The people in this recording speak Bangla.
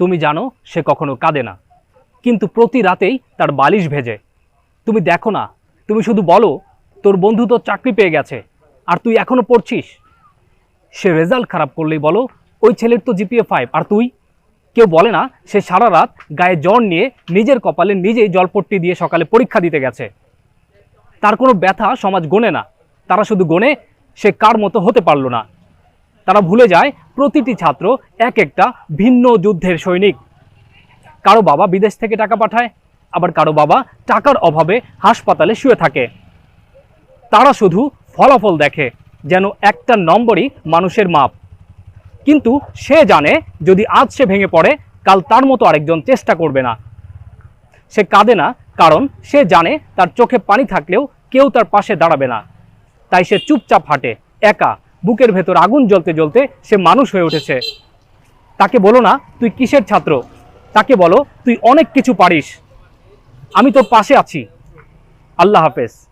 তুমি জানো সে কখনো কাঁদে না। কিন্তু প্রতি রাতেই তার বালিশ ভেজে। তুমি দেখো না, তুমি শুধু বলো, তোর বন্ধু তো চাকরি পেয়ে গেছে, আর তুই এখনও পড়ছিস? সে রেজাল্ট খারাপ করলেই বলো, ওই ছেলের তো জিপিএ ফাইভ, আর তুই? কেউ বলে না, সে সারা রাত গায়ে জ্বর নিয়ে নিজের কপালে নিজেই জলপট্টি দিয়ে সকালে পরীক্ষা দিতে গেছে। তার কোনো ব্যথা সমাজ গোনে না, তারা শুধু গোনে সে কার মতো হতে পারল না। তারা ভুলে যায় প্রতিটি ছাত্র এক একটা ভিন্ন যুদ্ধের সৈনিক। কারও বাবা বিদেশ থেকে টাকা পাঠায়, আবার কারও বাবা টাকার অভাবে হাসপাতালে শুয়ে থাকে। তারা শুধু ফলাফল দেখে, যেন একটা নম্বরই মানুষের মাপ। কিন্তু সে জানে, যদি আজ সে ভেঙে পড়ে, কাল তার মতো আরেকজন চেষ্টা করবে না। সে কাঁদে না, কারণ সে জানে তার চোখে পানি থাকলেও কেউ তার পাশে দাঁড়াবে না। তাই সে চুপচাপ হাঁটে, একা। বুকের ভেতর আগুন জ্বলতে জ্বলতে সে মানুষ হয়ে উঠেছে। তাকে বলো না, তুই কিসের ছাত্র? তাকে বলো, তুই অনেক কিছু পারিস। আমি তোর পাশে আছি। আল্লাহ হাফেজ।